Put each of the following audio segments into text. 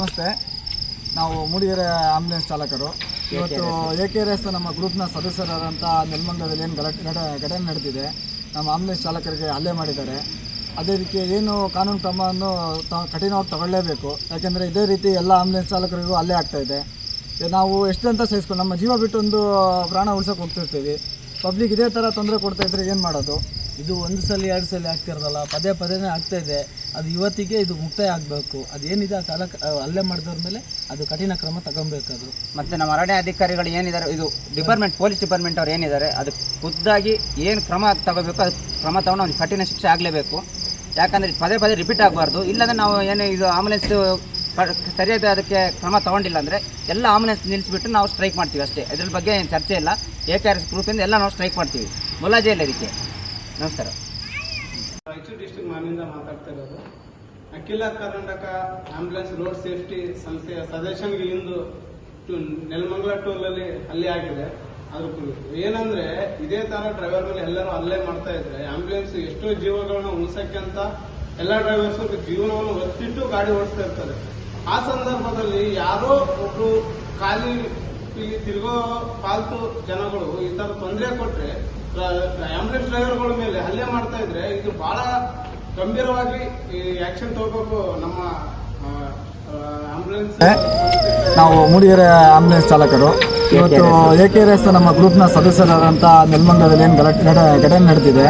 ನಮಸ್ತೆ. ನಾವು ಮೂಡಿಗೆರೆ ಆಂಬುಲೆನ್ಸ್ ಚಾಲಕರು. ಇವತ್ತು ಎ ಕೆ ಎಸ್ ನಮ್ಮ ಗ್ರೂಪ್ನ ಸದಸ್ಯರಾದಂಥ ನೆಲಮಂಗಲದಲ್ಲಿ ಏನು ಗಲಾಟೆ ಘಟ- ಘಟನೆ ನಡೆದಿದೆ, ನಮ್ಮ ಆಂಬುಲೆನ್ಸ್ ಚಾಲಕರಿಗೆ ಹಲ್ಲೆ ಮಾಡಿದ್ದಾರೆ. ಅದೇ ರೀತಿ ಏನು ಕಾನೂನು ಕ್ರಮವನ್ನು ತ ಕಠಿಣವಾಗಿ ತಗೊಳ್ಳೇಬೇಕು. ಯಾಕೆಂದರೆ ಇದೇ ರೀತಿ ಎಲ್ಲ ಆಂಬುಲೆನ್ಸ್ ಚಾಲಕರಿಗೂ ಅಲ್ಲೇ ಆಗ್ತಾ ಇದೆ. ನಾವು ಎಷ್ಟು ಅಂತ ಸಹಿಸ್ಕೊಂಡು ನಮ್ಮ ಜೀವ ಬಿಟ್ಟು ಒಂದು ಪ್ರಾಣ ಉಳಿಸೋಕೆ ಹೋಗ್ತಿರ್ತೀವಿ. ಪಬ್ಲಿಕ್ ಇದೇ ಥರ ತೊಂದರೆ ಕೊಡ್ತಾ ಇದ್ರೆ ಏನು ಮಾಡೋದು? ಇದು ಒಂದು ಸಲ, ಎರಡು ಸಲ ಆಗ್ತಿರೋದಲ್ಲ. ಪದೇ ಪದೇನೇ ಆಗ್ತಾಯಿದೆ ಅದು ಇವತ್ತಿಗೆ ಇದು ಮುಕ್ತಾಯ ಆಗಬೇಕು. ಅದೇನಿದೆ ಆ ಸಾಲ ಅಲ್ಲೇ ಮಾಡಿದವ್ರ ಮೇಲೆ ಅದು ಕಠಿಣ ಕ್ರಮ ತಗೊಬೇಕದು ಅದು ಮತ್ತು ನಮ್ಮ ಅರಣ್ಯ ಅಧಿಕಾರಿಗಳು ಏನಿದ್ದಾರೆ, ಇದು ಡಿಪಾರ್ಟ್ಮೆಂಟ್, ಪೊಲೀಸ್ ಡಿಪಾರ್ಟ್ಮೆಂಟ್ ಅವ್ರು ಏನಿದ್ದಾರೆ, ಅದು ಖುದ್ದಾಗಿ ಏನು ಕ್ರಮ ತಗೋಬೇಕು ಅದು ಕ್ರಮ ತಗೊಂಡು ಅವ್ನಿಗೆ ಕಠಿಣ ಶಿಕ್ಷೆ ಆಗಲೇಬೇಕು. ಯಾಕಂದರೆ ಪದೇ ಪದೇ ರಿಪೀಟ್ ಆಗಬಾರ್ದು. ಇಲ್ಲಾಂದರೆ ನಾವು ಏನು ಇದು ಆಂಬುಲೆನ್ಸ್ ಸರಿಯಾದ ಅದಕ್ಕೆ ಕ್ರಮ ತಗೊಂಡಿಲ್ಲ ಅಂದರೆ ಎಲ್ಲ ಆಂಬುಲೆನ್ಸ್ ನಿಲ್ಲಿಸ್ಬಿಟ್ಟು ನಾವು ಸ್ಟ್ರೈಕ್ ಮಾಡ್ತೀವಿ ಅಷ್ಟೇ. ಇದ್ರ ಬಗ್ಗೆ ಏನು ಚರ್ಚೆ ಇಲ್ಲ. ಎ ಕೆ ಆರ್ ಎಸ್ ಗ್ರೂಪಿಂದ ಎಲ್ಲ ನಾವು ಸ್ಟ್ರೈಕ್ ಮಾಡ್ತೀವಿ. ಮುಲಾಜೆ ಇಲ್ಲ ನಮಸ್ಕಾರ. ಡಿಸ್ಟಿಕ್ ಮಾನಿಂದ ಮಾತಾಡ್ತಾ ಇರೋದು. Akhila Karnataka ambulance road safety ಸಂಸ್ಥೆಯ ಸಜೆಷನ್ ಇಂದು ನೆಲಮಂಗಲ ಟೋಲಲ್ಲಿ ಹಲ್ಲೆ ಆಗಿದೆ. ಅದ್ರ ಕುರಿತು ಏನಂದ್ರೆ, ಇದೇ ತರ ಡ್ರೈವರ್ ಮೇಲೆ ಎಲ್ಲರೂ ಅಲ್ಲೇ ಮಾಡ್ತಾ ಇದ್ರೆ ಆಂಬ್ಯುಲೆನ್ಸ್ ಎಷ್ಟೋ ಜೀವಗಳನ್ನ ಉಳಿಸಕ್ಕೆ ಅಂತ ಎಲ್ಲ ಡ್ರೈವರ್ಸ್ ಜೀವನವನ್ನು ಒತ್ತಿಟ್ಟು ಗಾಡಿ ಓಡಿಸ್ತಾ ಇರ್ತಾರೆ. ಆ ಸಂದರ್ಭದಲ್ಲಿ ಯಾರೋ ಒಬ್ರು ಖಾಲಿ, ಇಲ್ಲಿ ತಿರುಗೋ ಪಾಲ್ತು ಜನಗಳು ಈ ತರ ತೊಂದರೆ ಕೊಟ್ರೆ ಆಂಬುಲೆನ್ಸ್ ಡ್ರೈವರ್ಗಳ ಮೇಲೆ ಹಲ್ಲೆ ಮಾಡ್ತಾ ಇದ್ರೆ ಇದು ಬಹಳ ಗಂಭೀರವಾಗಿ ಆಕ್ಷನ್ ತಗೋಬೇಕು ನಮ್ಮ ನಾವು ಮೂಡಿಗೆರೆ ಆಂಬುಲೆನ್ಸ್ ಚಾಲಕರು. ಇವತ್ತು ಎ ಕೆ ಎಸ್ ನಮ್ಮ ಗ್ರೂಪ್ನ ಸದಸ್ಯರಾದಂಥ ನೆಲಮಂಗಲದಲ್ಲಿ ಏನು ಘಟನೆ ನಡೆದಿದೆ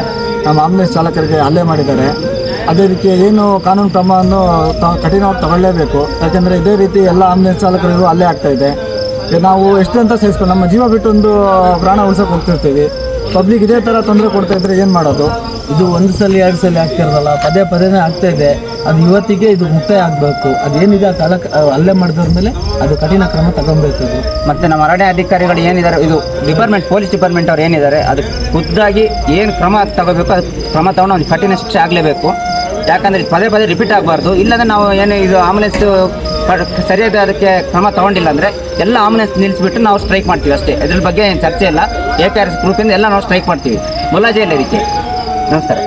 ನಮ್ಮ ಆಂಬುಲೆನ್ಸ್ ಚಾಲಕರಿಗೆ ಹಲ್ಲೆ ಮಾಡಿದ್ದಾರೆ. ಅದೇ ರೀತಿ ಏನು ಕಾನೂನು ಕ್ರಮವನ್ನು ಕಠಿಣವಾಗಿ ತಗೊಳ್ಳೇಬೇಕು. ಯಾಕೆಂದರೆ ಇದೇ ರೀತಿ ಎಲ್ಲ ಆಂಬುಲೆನ್ಸ್ ಚಾಲಕರಿಗೂ ಹಲ್ಲೆ ಆಗ್ತಾ ಇದೆ. ನಾವು ಎಷ್ಟು ಅಂತ ಸಹಿಸ್ಕೊಂಡು ನಮ್ಮ ಜೀವ ಬಿಟ್ಟು ಒಂದು ಪ್ರಾಣ ಉಳಿಸೋಕೆ ಹೋಗ್ತಿರ್ತೀವಿ. ಪಬ್ಲಿಕ್ ಇದೇ ಥರ ತೊಂದರೆ ಕೊಡ್ತಾ ಇದ್ರೆ ಏನು ಮಾಡೋದು? ಇದು ಒಂದು ಸಲ, ಎರಡು ಸಲ ಆಗ್ತಿರಲ್ಲ ಪದೇ ಪದೇನೇ ಆಗ್ತಾ ಇದೆ. ಅದು ಇವತ್ತಿಗೆ ಇದು ಮುಕ್ತಾಯ ಆಗಬೇಕು. ಅದೇನಿದೆ ಆ ಕಾಲ ಅಲ್ಲೇ ಮಾಡಿದ್ರ ಮೇಲೆ ಅದು ಕಠಿಣ ಕ್ರಮ ತಗೊಬೇಕು ಮತ್ತು ನಮ್ಮ ಅರಣ್ಯ ಅಧಿಕಾರಿಗಳು ಏನಿದ್ದಾರೆ, ಇದು ಡಿಪಾರ್ಟ್ಮೆಂಟ್, ಪೊಲೀಸ್ ಡಿಪಾರ್ಟ್ಮೆಂಟ್ ಅವ್ರು ಏನಿದ್ದಾರೆ, ಅದು ಖುದ್ದಾಗಿ ಏನು ಕ್ರಮ ತಗೋಬೇಕು, ಅದು ಕ್ರಮ ತಗೊಂಡು ಅವ್ನಿಗೆ ಕಠಿಣ ಶಿಕ್ಷೆ ಆಗಲೇಬೇಕು. ಯಾಕಂದರೆ ಪದೇ ಪದೇ ರಿಪೀಟ್ ಆಗಬಾರ್ದು. ಇಲ್ಲಂದ್ರೆ ನಾವು ಏನು ಇದು ಆಂಬುಲೆನ್ಸ್ ಸರಿಯಾದ ಅದಕ್ಕೆ ಕ್ರಮ ತಗೊಂಡಿಲ್ಲ ಅಂದರೆ ಎಲ್ಲ ಆಂಬುಲೆನ್ಸ್ ನಿಲ್ಲಿಸ್ಬಿಟ್ಟು ನಾವು ಸ್ಟ್ರೈಕ್ ಮಾಡ್ತೀವಿ ಅಷ್ಟೇ. ಇದ್ರ ಬಗ್ಗೆ ಏನು ಚರ್ಚೆ ಇಲ್ಲ. ಎ ಕೆ ಆರ್ ಎಸ್ ಗ್ರೂಪಿಂದ ಎಲ್ಲ ನಾವು ಸ್ಟ್ರೈಕ್ ಮಾಡ್ತೀವಿ. ಮುಲಾಜೆ ಇಲ್ಲ ಇದಕ್ಕೆ. ನಮಸ್ಕಾರ.